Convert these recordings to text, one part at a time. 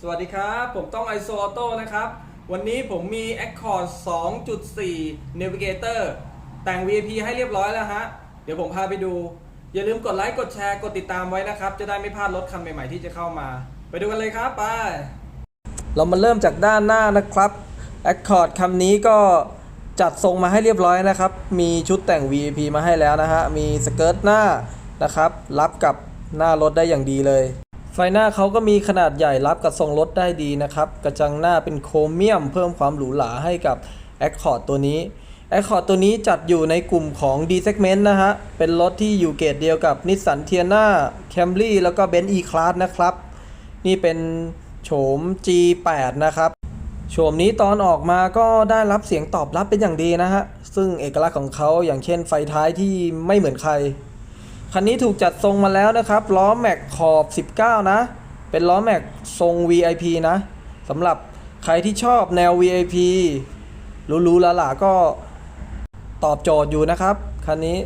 สวัสดีครับ ผมต้อง ISO Auto นะครับ วันนี้ผมมี Accord 2.4 Navigator แต่ง VIP ให้เรียบร้อยแล้วฮะ เดี๋ยวผมพาไปดู อย่าลืมกดไลค์ กดแชร์ กดติดตามไว้นะครับ จะได้ไม่พลาดรถคันใหม่ ๆ ที่จะเข้ามา ไปดูกันเลยครับ ไป เรามาเริ่มจากด้านหน้านะครับ Accord คำนี้ก็จัดทรงมาให้เรียบร้อยนะครับ มีชุดแต่ง VIP มาให้แล้วนะฮะ มีสเกิร์ตหน้านะครับ รับกับหน้ารถได้อย่างดีเลย ไฟหน้าเขาก็มีขนาดใหญ่รับกับทรงรถได้ดีนะครับ กระจังหน้าเป็นโครเมียม เพิ่มความหรูหราให้กับ Accord ตัวนี้ Accord ตัวนี้จัดอยู่ในกลุ่มของ D segment นะฮะ เป็นรถที่อยู่เกรดเดียวกับ Nissan Tiana Camry แล้วก็ Benz E-Class นะครับ นี่เป็นโฉม G8 นะครับโฉมนี้ตอนออกมาก็ได้รับเสียงตอบรับเป็นอย่างดีนะฮะ ซึ่งเอกลักษณ์ของเขาอย่างเช่นไฟท้ายที่ไม่เหมือนใคร คันนี้ถูกจัดทรงมาแล้วนะครับ ล้อแม็กขอบ 19 นะ เป็นล้อแม็กทรง VIP นะสำหรับใครที่ชอบแนว VIP รู้ๆหลาก็ตอบโจทย์อยู่นะครับ คันนี้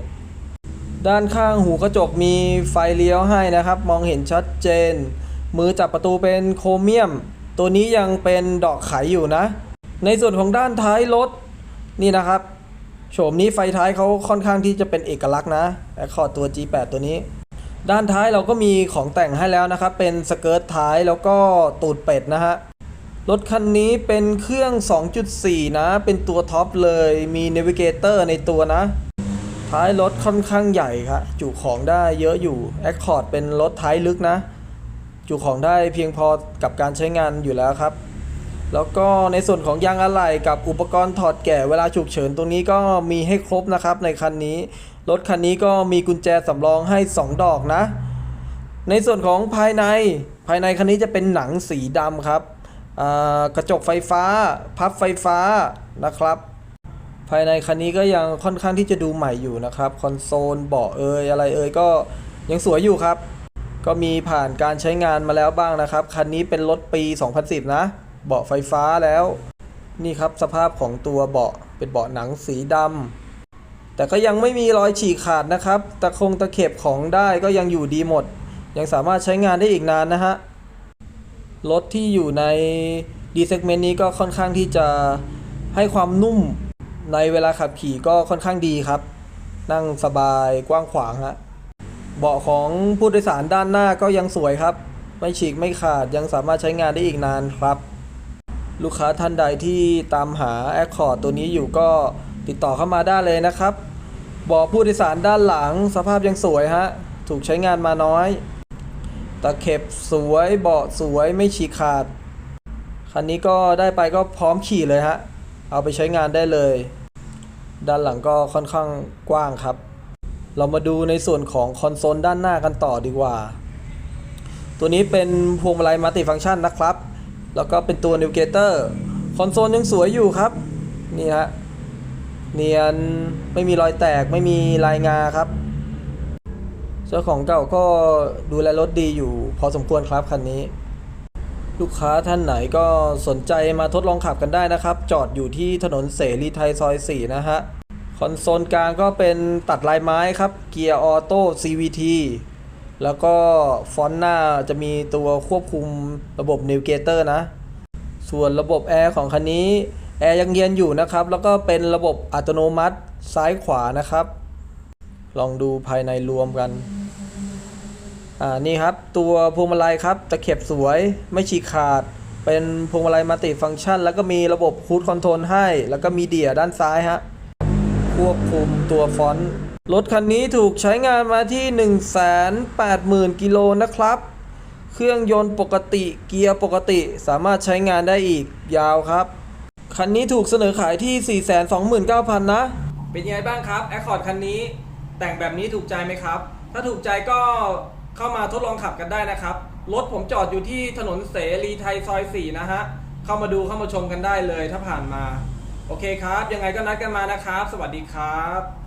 ด้านข้างหูกระจกมีไฟเลี้ยวให้นะครับ มองเห็นชัดเจน มือจับประตูเป็นโครเมียม ตัวนี้ยังเป็นดอกไขอยู่นะ ในส่วนของด้านท้ายรถนี่นะครับ โฉมนี้ไฟท้ายเขาค่อนข้างที่จะเป็นเอกลักษณ์นะแอคคอร์ดตัว G8 ตัวนี้ ด้านท้ายเราก็มีของแต่งให้แล้วนะครับ เป็นสเกิร์ตท้ายแล้วก็ตูดเป็ดนะฮะ รถคันนี้เป็นเครื่อง 2.4 นะ เป็นตัวท็อปเลยมีเนวิเกเตอร์ในตัวนะ ท้ายรถค่อนข้างใหญ่ครับจุของได้เยอะอยู่ Accord เป็นรถท้ายลึกนะ จุของได้เพียงพอกับการใช้งานอยู่แล้วครับ แล้วก็ในส่วนของยางอะไหล่กับอุปกรณ์ถอดแก่เวลาฉุกเฉินตรงนี้ก็มีให้ครบนะครับในคันนี้ รถคันนี้ก็มีกุญแจสำรองให้ 2 ดอกนะ ในส่วนของภายในภายในคันนี้จะเป็นหนังสีดำครับกระจกไฟฟ้า พับไฟฟ้านะครับ ภายในคันนี้ก็ยังค่อนข้างที่จะดูใหม่อยู่นะครับคอนโซลเบาะเอยอะไรเอยก็ยังสวยอยู่ครับ ก็มีผ่านการใช้งานมาแล้วบ้างนะครับ คันนี้เป็นรถปี 2010 นะ เบาะไฟฟ้าแล้ว นี่ครับสภาพของตัวเบาะเป็นเบาะหนังสีดำแต่ก็ยังไม่มีรอยฉีกขาดนะครับ ตะคงตะเข็บของได้ก็ยังอยู่ดีหมด ยังสามารถใช้งานได้อีกนานนะฮะ รถที่อยู่ใน D segment นี้ก็ค่อนข้างที่จะให้ความนุ่มในเวลาขับขี่ก็ค่อนข้างดีครับ นั่งสบายกว้างขวางฮะเบาะของผู้โดยสารด้านหน้าก็ยังสวยครับ ไม่ฉีกไม่ขาดยังสามารถใช้งานได้อีกนานครับ ลูกค้าท่านใดที่ตามหา Accord ตัวนี้อยู่ก็ติดต่อเข้ามาได้เลยนะครับเบาะผู้โดยสารด้านหลังสภาพยังสวยฮะ ถูกใช้งานมาน้อย ตะเข็บสวยเบาะสวยไม่ฉีกขาด คันนี้ก็ได้ไปก็พร้อมขี่เลยฮะ เอาไปใช้งานได้เลย ด้านหลังก็ค่อนข้างกว้างครับ เรามาดูในส่วนของคอนโซลด้านหน้ากันต่อดีกว่า ตัวนี้เป็นพวงมาลัยมัลติฟังก์ชันนะครับ แล้วก็เป็นตัวนิวเกเตอร์คอนโซลยังสวยอยู่ครับ นี่ฮะเนียนไม่มีรอยแตกไม่มีลายงาครับ เจ้าของเก่าก็ดูแลรถดีอยู่ พอสมควรครับคันนี้ ลูกค้าท่านไหนก็สนใจมาทดลองขับกันได้นะครับ จอดอยู่ที่ถนนเสรีไทยซอย 4 นะฮะ คอนโซลกลางก็เป็นตัดลายไม้ครับ เกียร์ออโต้ CVT แล้วก็ฟอนต์หน้าจะมีตัวควบคุมระบบนิวเกเตอร์นะ ส่วนระบบแอร์ของคันนี้แอร์ยังเย็นอยู่นะครับ แล้วก็เป็นระบบอัตโนมัติซ้ายขวานะครับ ลองดูภายในรวมกัน อ่า นี่ครับ ตัวพวงมาลัยครับ ตะเข็บสวย ไม่ฉีกขาด เป็นพวงมาลัยมัลติฟังก์ชัน แล้วก็มีระบบคูดคอนโทรลให้ แล้วก็มีเดียด้านซ้ายฮะ ควบคุมตัวฟอนต์ รถคันนี้ถูกใช้งานมาที่ 180,000 กิโลนะครับ เครื่องยนต์ปกติเกียร์ปกติสามารถใช้งานได้อีกยาวครับ คันนี้ถูกเสนอขายที่ 429,000 นะ เป็นยังไงบ้างครับ Accord คันนี้ แต่งแบบนี้ถูกใจไหมครับ ถ้าถูกใจก็เข้ามาทดลองขับกันได้นะครับ รถผมจอดอยู่ที่ถนนเสรีไทยซอย 4 นะฮะ เข้ามาดูเข้ามาชมกันได้เลยถ้าผ่านมา โอเคครับ ยังไงก็นัดกันมานะครับ สวัสดีครับ